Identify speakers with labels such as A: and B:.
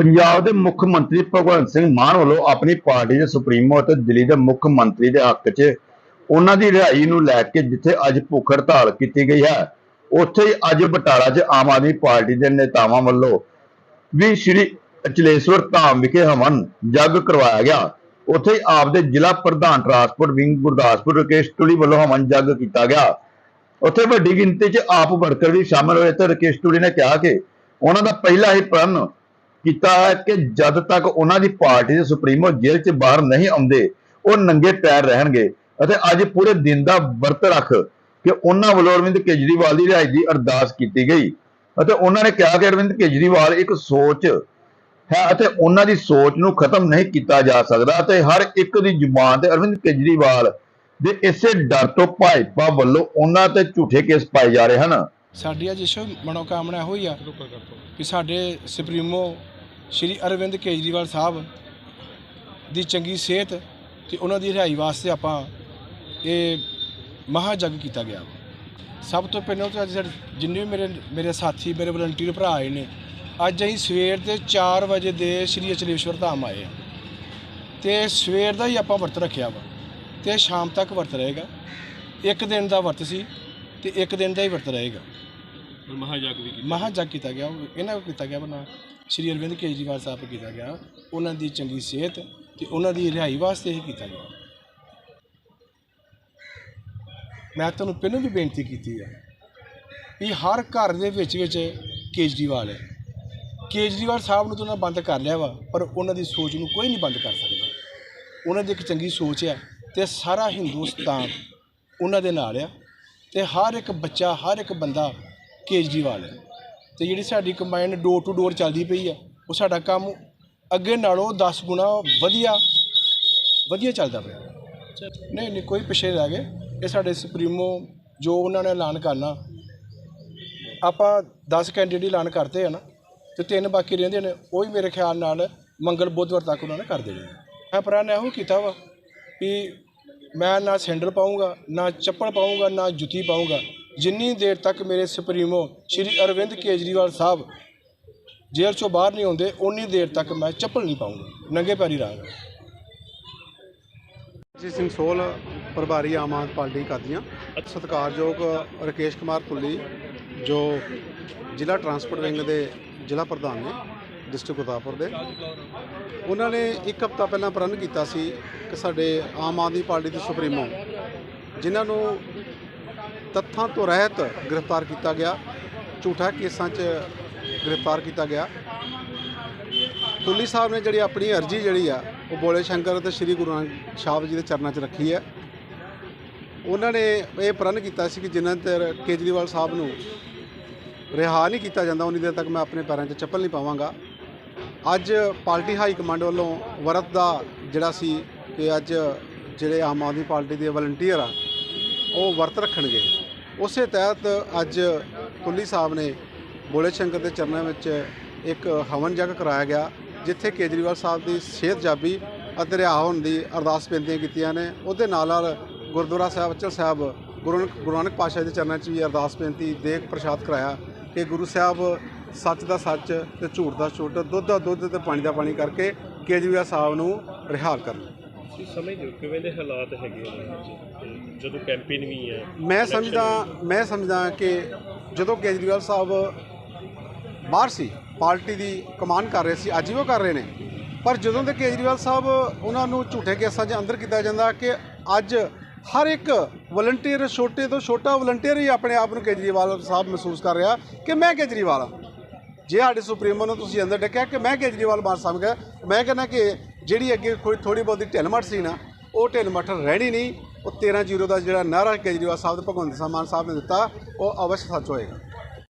A: ਪੰਜਾਬ ਦੇ ਮੁੱਖ ਮੰਤਰੀ ਭਗਵੰਤ ਸਿੰਘ ਮਾਨ ਵੱਲੋਂ ਆਪਣੀ ਪਾਰਟੀ ਦੇ ਸੁਪਰੀਮੋ ਅਤੇ ਦਿੱਲੀ ਦੇ ਮੁੱਖ ਮੰਤਰੀ ਦੇ ਹੱਕ 'ਚ ਉਹਨਾਂ ਦੀ ਰਿਹਾਈ ਨੂੰ ਲੈ ਕੇ ਜਿੱਥੇ ਅੱਜ ਭੁੱਖ ਹੜਤਾਲ ਕੀਤੀ ਗਈ ਹੈ, ਉੱਥੇ ਹੀ ਅੱਜ ਬਟਾਲਾ 'ਚ ਆਮ ਆਦਮੀ ਪਾਰਟੀ ਦੇ ਨੇਤਾਵਾਂ ਵੱਲੋਂ ਵੀ ਸ਼੍ਰੀ ਅਚਲੇਸ਼ਵਰ ਧਾਮ ਵਿਖੇ ਹਵਨ ਜੱਗ ਕਰਵਾਇਆ ਗਿਆ। ਉੱਥੇ ਹੀ ਆਪ ਦੇ ਜ਼ਿਲ੍ਹਾ ਪ੍ਰਧਾਨ ਟਰਾਂਸਪੋਰਟ ਵਿੰਗ ਗੁਰਦਾਸਪੁਰ ਰਕੇਸ਼ ਟੁਲੀ ਵੱਲੋਂ ਹਵਨ ਜੱਗ ਕੀਤਾ ਗਿਆ। ਉੱਥੇ ਵੱਡੀ ਗਿਣਤੀ 'ਚ ਆਪ ਵਰਕਰ ਵੀ ਸ਼ਾਮਲ ਹੋਏ ਤੇ ਰਕੇਸ਼ ਟੁਲੀ ਨੇ ਕਿਹਾ ਕਿ ਉਹਨਾਂ ਦਾ ਪਹਿਲਾ ਹੀ ਪ੍ਰਣ ਕੀਤਾ ਹੈ ਕਿ ਜਦ ਤੱਕ ਉਹਨਾਂ ਦੀ ਪਾਰਟੀ ਦੇ ਸੁਪਰੀਮੋ ਜੇਲ੍ਹ 'ਚ ਬਾਹਰ ਨਹੀਂ ਆਉਂਦੇ, ਉਹ ਨੰਗੇ ਪੈਰ ਰਹਿਣਗੇ। ਅਤੇ ਅੱਜ ਪੂਰੇ ਦਿਨ ਦਾ ਵਰਤ ਰੱਖ ਕਿ ਉਹਨਾਂ ਵੱਲੋਂ ਅਰਵਿੰਦ ਕੇਜਰੀਵਾਲ ਦੀ ਰਿਹਾਈ ਦੀ ਅਰਦਾਸ ਕੀਤੀ ਗਈ। ਅਤੇ ਉਹਨਾਂ ਨੇ ਕਿਹਾ ਕਿ ਅਰਵਿੰਦ ਕੇਜਰੀਵਾਲ ਇੱਕ ਸੋਚ ਹੈ ਅਤੇ ਉਹਨਾਂ ਦੀ ਸੋਚ ਨੂੰ ਖਤਮ ਨਹੀਂ ਕੀਤਾ ਜਾ ਸਕਦਾ ਅਤੇ ਹਰ ਇੱਕ ਦੀ ਜ਼ੁਬਾਨ ਤੇ ਅਰਵਿੰਦ ਕੇਜਰੀਵਾਲ ਦੇ ਇਸੇ ਡਰ ਤੋਂ ਭਾਜਪਾ ਵੱਲੋਂ ਉਹਨਾਂ ਤੇ ਝੂਠੇ ਕੇਸ ਪਾਏ ਜਾ ਰਹੇ ਹਨ।
B: ਸਾਡੀ ਅੱਜ ਇਸ਼ੋ ਮਨੋਕਾਮਨਾ ਇਹੋ ਆ ਕਿ ਸਾਡੇ ਸੁਪਰੀਮੋ ਸ਼੍ਰੀ ਅਰਵਿੰਦ ਕੇਜਰੀਵਾਲ ਸਾਹਿਬ ਦੀ ਚੰਗੀ ਸਿਹਤ ਤੇ ਉਹਨਾਂ ਦੀ ਰਿਹਾਈ ਵਾਸਤੇ ਆਪਾਂ ਇਹ ਮਹਾ ਕੀਤਾ ਗਿਆ ਸਭ ਤੋਂ ਪਹਿਲਾਂ ਤਾਂ ਅੱਜ ਸਾਡੇ ਜਿੰਨੇ ਵੀ ਮੇਰੇ ਮੇਰੇ ਸਾਥੀ, ਮੇਰੇ ਵਲੰਟੀਅਰ ਭਰਾ ਆਏ ਨੇ, ਅੱਜ ਅਸੀਂ ਸਵੇਰ ਦੇ 4 ਵਜੇ ਦੇ ਸ਼੍ਰੀ ਅਚਲੇਸ਼ਵਰ ਧਾਮ ਆਏ ਆ ਤੇ ਸਵੇਰ ਦਾ ਹੀ ਆਪਾਂ ਵਰਤ ਰੱਖਿਆ ਵਾ। ਤੇ ਸ਼ਾਮ ਤੱਕ ਵਰਤ ਰਹੇਗਾ। ਇੱਕ ਦਿਨ ਦਾ ਵਰਤ ਸੀ ਤੇ ਇੱਕ ਦਿਨ ਦਾ ਹੀ ਵਰਤ ਰਹੇਗਾ।
C: ਮਹਾਯਗ ਵੀ ਕੀਤਾ
B: ਮਹਾ ਕੀਤਾ ਗਿਆ। ਉਹ ਇਹਨਾਂ ਨੂੰ ਕੀਤਾ ਗਿਆ ਬਣਾ ਸ਼੍ਰੀ ਅਰਵਿੰਦ ਕੇਜਰੀਵਾਲ ਸਾਹਿਬ ਕੀਤਾ ਗਿਆ। ਉਹਨਾਂ ਦੀ ਚੰਗੀ ਸਿਹਤ ਤੇ ਉਹਨਾਂ ਦੀ ਰਿਹਾਈ ਵਾਸਤੇ ਹੀ ਕੀਤਾ ਗਿਆ। ਮੈਂ ਤੁਹਾਨੂੰ ਪਹਿਲਾਂ ਵੀ ਬੇਨਤੀ ਕੀਤੀ ਹੈ ਵੀ ਹਰ ਘਰ ਦੇ ਵਿੱਚ ਵਿੱਚ ਕੇਜਰੀਵਾਲ ਹੈ। ਕੇਜਰੀਵਾਲ ਸਾਹਿਬ ਨੂੰ ਤਾਂ ਉਹਨਾਂ ਬੰਦ ਕਰ ਲਿਆ ਵਾ, ਪਰ ਉਹਨਾਂ ਦੀ ਸੋਚ ਨੂੰ ਕੋਈ ਨਹੀਂ ਬੰਦ ਕਰ ਸਕਦਾ। ਉਹਨਾਂ ਦੀ ਇੱਕ ਚੰਗੀ ਸੋਚ ਹੈ ਤੇ ਸਾਰਾ ਹਿੰਦੁਸਤਾਨ ਉਹਨਾਂ ਦੇ ਨਾਲ ਆ ਤੇ ਹਰ ਇੱਕ ਬੱਚਾ, ਹਰ ਇੱਕ ਬੰਦਾ ਕੇਜਰੀਵਾਲ ਹੈ। ਤੇ ਜਿਹੜੀ ਸਾਡੀ ਕੰਬਾਈਨ ਡੋਰ ਟੂ ਡੋਰ ਚੱਲਦੀ ਪਈ ਆ, ਉਹ ਸਾਡਾ ਕੰਮ ਅੱਗੇ ਨਾਲੋਂ 10 ਗੁਣਾ ਵਧੀਆ ਵਧੀਆ ਚੱਲਦਾ ਪਿਆ। ਨਹੀਂ ਨਹੀਂ, ਕੋਈ ਪਿੱਛੇ ਰਹਿ ਗਏ। ਇਹ ਸਾਡੇ ਸੁਪਰੀਮੋ ਜੋ ਉਹਨਾਂ ਨੇ ਐਲਾਨ ਕਰਨਾ, ਆਪਾਂ 10 ਕੈਂਡੀਡੇਟ ਐਲਾਨ ਕਰਤੇ ਆ ਨਾ, ਤੇ ਤਿੰਨ ਬਾਕੀ ਰਹਿੰਦੇ ਨੇ, ਉਹ ਹੀ ਮੇਰੇ ਖਿਆਲ ਨਾਲ ਮੰਗਲ ਬੁੱਧਵਾਰ ਤੱਕ ਉਹਨਾਂ ਨੇ ਕਰ ਦੇਣੇ ਨੇ ਮੈਂ ਨੇ ਇਹੋ ਕੀਤਾ ਵਾ ਵੀ ਮੈਂ ਨਾ ਸੈਂਡਲ ਪਾਉਂਗਾ ਨਾ ਚੱਪਲ ਪਾਉਂਗਾ ਨਾ ਜੁੱਤੀ ਪਾਉਂਗਾ ਜਿੰਨੀ ਦੇਰ ਤੱਕ ਮੇਰੇ ਸੁਪਰੀਮੋ ਸ਼੍ਰੀ ਅਰਵਿੰਦ ਕੇਜਰੀਵਾਲ ਸਾਹਿਬ ਜੇਲ੍ਹ ਚੋਂ ਬਾਹਰ ਨਹੀਂ ਆਉਂਦੇ ਉਨੀ ਦੇਰ ਤੱਕ ਮੈਂ ਚੱਪਲ ਨਹੀਂ ਪਾਉਂਗਾ ਨੰਗੇ ਪੈਰੀ ਰਹਾਂਗਾ
D: ਜੀ ਸਿੰਘ ਸੋਲ, ਪ੍ਰਭਾਰੀ ਆਮ ਆਦਮੀ ਪਾਰਟੀ ਕਾਦੀਆਂ ਸਤਿਕਾਰਯੋਗ ਰਕੇਸ਼ ਕੁਮਾਰ ਪੁੱਲੀ ਜੋ ਜ਼ਿਲ੍ਹਾ ਟਰਾਂਸਪੋਰਟ ਵਿੰਗ ਦੇ ਜ਼ਿਲ੍ਹਾ ਪ੍ਰਧਾਨ ਨੇ, ਡਿਸਟ੍ਰਿਕਟ ਗੁਰਦਾਸਪੁਰ ਦੇ। ਉਹਨਾਂ ਨੇ ਇੱਕ ਹਫ਼ਤਾ ਪਹਿਲਾਂ ਪ੍ਰਣ ਕੀਤਾ ਸੀ ਕਿ ਸਾਡੇ ਆਮ ਆਦਮੀ ਪਾਰਟੀ ਦੇ ਸੁਪਰੀਮੋ, ਜਿਨ੍ਹਾਂ ਨੂੰ ਤੱਥਾਂ ਤੋਂ ਰਹਿਤ ਗ੍ਰਿਫਤਾਰ ਕੀਤਾ ਗਿਆ। ਝੂਠਾ ਕੇਸਾਂ 'ਚ ਗ੍ਰਿਫਤਾਰ ਕੀਤਾ ਗਿਆ। ਤੁੱਲੀ ਸਾਹਿਬ ਨੇ ਜਿਹੜੀ ਆਪਣੀ ਅਰਜ਼ੀ ਜਿਹੜੀ ਆ, ਉਹ ਬੋਲੇ ਸ਼ੰਕਰ ਅਤੇ ਸ੍ਰੀ ਗੁਰੂ ਨਾਨਕ ਸਾਹਿਬ ਜੀ ਦੇ ਚਰਨਾਂ 'ਚ ਰੱਖੀ ਹੈ। ਉਹਨਾਂ ਨੇ ਇਹ ਪ੍ਰਣ ਕੀਤਾ ਸੀ ਕਿ ਜਿੰਨਾ ਚਿਰ ਕੇਜਰੀਵਾਲ ਸਾਹਿਬ ਨੂੰ ਰਿਹਾ ਨਹੀਂ ਕੀਤਾ ਜਾਂਦਾ, ਉਨੀ ਦੇਰ ਤੱਕ ਮੈਂ ਆਪਣੇ ਪੈਰਾਂ 'ਚ ਚੱਪਲ ਨਹੀਂ ਪਾਵਾਂਗਾ। ਅੱਜ ਪਾਰਟੀ ਹਾਈ ਕਮਾਂਡ ਵੱਲੋਂ ਵਰਤ ਦਾ ਜਿਹੜਾ ਸੀ ਕਿ ਅੱਜ ਜਿਹੜੇ ਆਮ ਆਦਮੀ ਪਾਰਟੀ ਦੇ ਵਲੰਟੀਅਰ ਆ ਉਹ ਵਰਤ ਰੱਖਣਗੇ। ਉਸੇ ਤਹਿਤ ਅੱਜ ਕੁੱਲੀ ਸਾਹਿਬ ਨੇ ਬੋਲੇ ਸ਼ੰਕਰ ਦੇ ਚਰਨਾਂ ਵਿੱਚ ਇੱਕ ਹਵਨ ਜਗ ਕਰਾਇਆ ਗਿਆ, ਜਿੱਥੇ ਕੇਜਰੀਵਾਲ ਸਾਹਿਬ ਦੀ ਸਿਹਤ ਜਾਬੀ ਅਤੇ ਰਿਹਾ ਹੋਣ ਦੀ ਅਰਦਾਸ ਬੇਨਤੀਆਂ ਕੀਤੀਆਂ ਨੇ। ਉਹਦੇ ਨਾਲ ਨਾਲ ਗੁਰਦੁਆਰਾ ਸਾਹਿਬ ਅਚਲ ਸਾਹਿਬ, ਗੁਰੂ ਨਾਨਕ ਗੁਰੂ ਨਾਨਕ ਪਾਤਸ਼ਾਹ ਦੇ ਚਰਨਾਂ 'ਚ ਵੀ ਅਰਦਾਸ ਬੇਨਤੀ ਦੇਖ ਪ੍ਰਸ਼ਾਦ ਕਰਾਇਆ ਕਿ ਗੁਰੂ ਸਾਹਿਬ ਸੱਚ ਦਾ ਸੱਚ ਤੇ ਝੂਠ ਦਾ ਝੂਠ, ਦੁੱਧ ਦਾ ਦੁੱਧ ਤੇ ਪਾਣੀ ਦਾ ਪਾਣੀ ਕਰਕੇ ਕੇਜਰੀਵਾਲ ਸਾਹਿਬ ਨੂੰ ਰਿਹਾ ਕਰਨ।
C: ਤੁਸੀਂ ਸਮਝਦੇ ਹੋ ਕਿਵੇਂ ਦੇ ਹਾਲਾਤ ਹੈਗੇ ਤੇ ਜਦੋਂ ਕੈਂਪੇਨ ਵੀ ਹੈ
D: ਮੈਂ ਸਮਝਦਾ ਮੈਂ ਸਮਝਦਾ ਕਿ ਜਦੋਂ ਕੇਜਰੀਵਾਲ ਸਾਹਿਬ ਬਾਹਰ ਸੀ ਪਾਰਟੀ ਦੀ ਕਮਾਨ ਕਰ ਰਹੇ ਸੀ ਅੱਜ ਵੀ ਉਹ ਕਰ ਰਹੇ ਨੇ। ਪਰ ਜਦੋਂ ਦੇ ਕੇਜਰੀਵਾਲ ਸਾਹਿਬ ਉਹਨਾਂ ਨੂੰ ਝੂਠੇ ਕੇਸਾਂ 'ਚ ਅੰਦਰ ਕੀਤਾ ਜਾਂਦਾ ਕਿ ਅੱਜ ਹਰ ਇੱਕ ਵਲੰਟੀਅਰ ਛੋਟੇ ਤੋਂ ਛੋਟਾ ਵਲੰਟੀਅਰ ਹੀ ਆਪਣੇ ਆਪ ਨੂੰ ਕੇਜਰੀਵਾਲ ਸਾਹਿਬ ਮਹਿਸੂਸ ਕਰ ਰਿਹਾ ਕਿ ਮੈਂ ਕੇਜਰੀਵਾਲ ਹਾਂ। ਜੇ ਸਾਡੇ ਸੁਪਰੀਮੋ ਨੂੰ ਤੁਸੀਂ ਅੰਦਰ ਡੱਕਿਆ ਕਿ ਮੈਂ ਕੇਜਰੀਵਾਲ ਮਾਰ ਸਮਝ ਗਿਆ ਮੈਂ ਕਹਿੰਦਾ ਕਿ ਜਿਹੜੀ ਅੱਗੇ ਕੋਈ ਥੋੜੀ ਬਹੁਤੀ ਢਿੱਲ-ਮੱਠ ਸੀ ਨਾ, ਉਹ ਢਿੱਲ-ਮੱਠ ਰਹਿਣੀ ਨਹੀਂ। ਉਹ 13 ਜ਼ੀਰੋ ਦਾ ਜਿਹੜਾ ਨਾਰਾ ਕੇਜਰੀਵਾਲ ਸਾਹਿਬ ਤੇ ਭਗਵੰਤ ਸਿੰਘ ਮਾਨ ਸਾਹਿਬ ਨੇ ਦਿੱਤਾ, ਉਹ ਅਵਸ਼ ਸੱਚ ਹੋਏਗਾ।